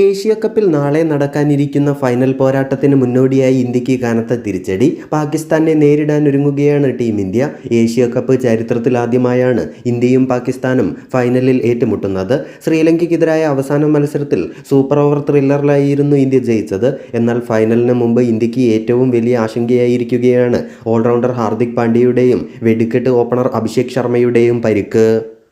Asia കപ്പിൽ നാളെ നടക്കാനിരിക്കുന്ന ഫൈനൽ പോരാട്ടത്തിന് മുന്നോടിയായി ഇന്ത്യയ്ക്ക് കനത്ത തിരിച്ചടി. പാകിസ്ഥാനെ നേരിടാൻ ഒരുങ്ങുകയാണ് ടീം ഇന്ത്യ. ഏഷ്യ കപ്പ് ചരിത്രത്തിലാദ്യമായാണ് ഇന്ത്യയും പാകിസ്ഥാനും ഫൈനലിൽ ഏറ്റുമുട്ടുന്നത്. ശ്രീലങ്കയ്ക്കെതിരായ അവസാന മത്സരത്തിൽ സൂപ്പർ ഓവർ ത്രില്ലറിലായിരുന്നു ഇന്ത്യ ജയിച്ചത്. എന്നാൽ ഫൈനലിന് മുമ്പ് ഇന്ത്യയ്ക്ക് ഏറ്റവും വലിയ ആശങ്കയായിരിക്കുകയാണ് ഓൾറൗണ്ടർ ഹാർദിക് പാണ്ഡ്യയുടെയും വെടിക്കെട്ട് ഓപ്പണർ അഭിഷേക് ശർമ്മയുടെയും പരിക്ക്.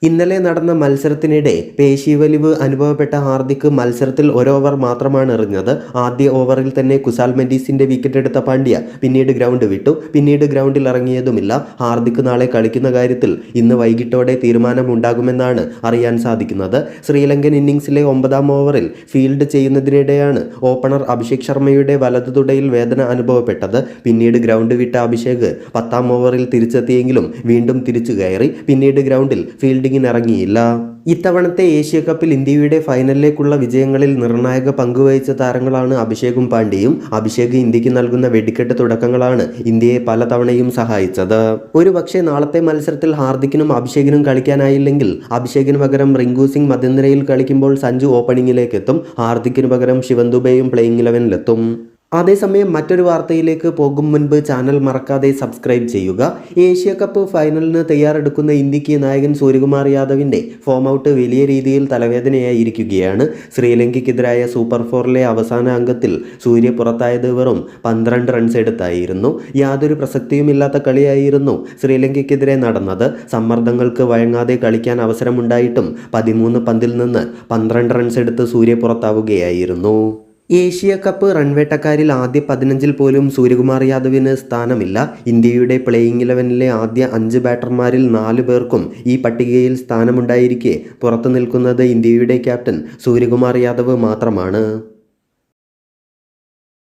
ഇന്നലെ നടന്ന മത്സരത്തിനിടെ പേശീവലിവ് അനുഭവപ്പെട്ട ഹാർദിക് മത്സരത്തിൽ ഒരു ഓവർ മാത്രമാണ് എറിഞ്ഞത്. ആദ്യ ഓവറിൽ തന്നെ കുസാൽ മെൻഡീസിന്റെ വിക്കറ്റ് എടുത്ത പാണ്ഡ്യ പിന്നീട് ഗ്രൗണ്ട് വിട്ടു. പിന്നീട് ഗ്രൗണ്ടിൽ ഇറങ്ങിയതുമില്ല. ഹാർദിക് നാളെ കളിക്കുന്ന കാര്യത്തിൽ ഇന്ന് വൈകിട്ടോടെ തീരുമാനമുണ്ടാകുമെന്നാണ് അറിയാൻ സാധിക്കുന്നത്. ശ്രീലങ്കൻ ഇന്നിംഗ്സിലെ ഒമ്പതാം ഓവറിൽ ഫീൽഡ് ചെയ്യുന്നതിനിടെയാണ് ഓപ്പണർ അഭിഷേക് ശർമ്മയുടെ വലതു തുടയിൽ വേദന അനുഭവപ്പെട്ടത്. പിന്നീട് ഗ്രൗണ്ട് വിട്ട അഭിഷേക് പത്താം ഓവറിൽ തിരിച്ചെത്തിയെങ്കിലും വീണ്ടും തിരിച്ചു കയറി. പിന്നീട് ഗ്രൗണ്ടിൽ ഫീൽഡിങ്ങിന് ഇറങ്ങിയില്ല. ഇത്തവണത്തെ ഏഷ്യ കപ്പിൽ ഇന്ത്യയുടെ ഫൈനലിലേക്കുള്ള വിജയങ്ങളിൽ നിർണായക പങ്കുവഹിച്ച താരങ്ങളാണ് അഭിഷേകും പാണ്ഡ്യയും. അഭിഷേക് ഇന്ത്യയ്ക്ക് നൽകുന്ന വെടിക്കെട്ട് തുടക്കങ്ങളാണ് ഇന്ത്യയെ പലതവണയും സഹായിച്ചത്. ഒരു നാളത്തെ മത്സരത്തിൽ ഹാർദിക്കിനും അഭിഷേകിനും കളിക്കാനായില്ലെങ്കിൽ അഭിഷേകിന് പകരം റിങ്കു സിംഗ് മധ്യനിരയിൽ കളിക്കുമ്പോൾ സഞ്ജു ഓപ്പണിംഗിലേക്ക് എത്തും ഹാർദിക്കിന് പകരം ശിവൻ ദുബെയും പ്ലേയിങ് ഇലവനിലെത്തും. അതേസമയം മറ്റൊരു വാർത്തയിലേക്ക് പോകും മുൻപ് ചാനൽ മറക്കാതെ സബ്സ്ക്രൈബ് ചെയ്യുക. ഏഷ്യ കപ്പ് ഫൈനലിന് തയ്യാറെടുക്കുന്ന ഇന്ത്യയ്ക്ക് നായകൻ സൂര്യകുമാർ യാദവിന്റെ ഫോം ഔട്ട് വലിയ രീതിയിൽ തലവേദനയായിരിക്കുകയാണ്. ശ്രീലങ്കയ്ക്കെതിരായ സൂപ്പർ ഫോറിലെ അവസാന അംഗത്തിൽ സൂര്യ പുറത്തായത് വെറും പന്ത്രണ്ട് റൺസ് എടുത്തായിരുന്നു. യാതൊരു പ്രസക്തിയുമില്ലാത്ത കളിയായിരുന്നു ശ്രീലങ്കയ്ക്കെതിരെ നടന്നത്. സമ്മർദ്ദങ്ങൾക്ക് വഴങ്ങാതെ കളിക്കാൻ അവസരമുണ്ടായിട്ടും പതിമൂന്ന് പന്തിൽ നിന്ന് പന്ത്രണ്ട് റൺസ് എടുത്ത് സൂര്യ പുറത്താവുകയായിരുന്നു. ഏഷ്യ കപ്പ് റൺവേട്ടക്കാരിൽ ആദ്യ പതിനഞ്ചിൽ പോലും സൂര്യകുമാർ യാദവിന് സ്ഥാനമില്ല. ഇന്ത്യയുടെ പ്ലേയിങ് ഇലവനിലെ ആദ്യ അഞ്ച് ബാറ്റർമാരിൽ നാല് പേർക്കും ഈ പട്ടികയിൽ സ്ഥാനമുണ്ടായിരിക്കെ. പുറത്തു നിൽക്കുന്നത് ഇന്ത്യയുടെ ക്യാപ്റ്റൻ സൂര്യകുമാർ യാദവ് മാത്രമാണ്.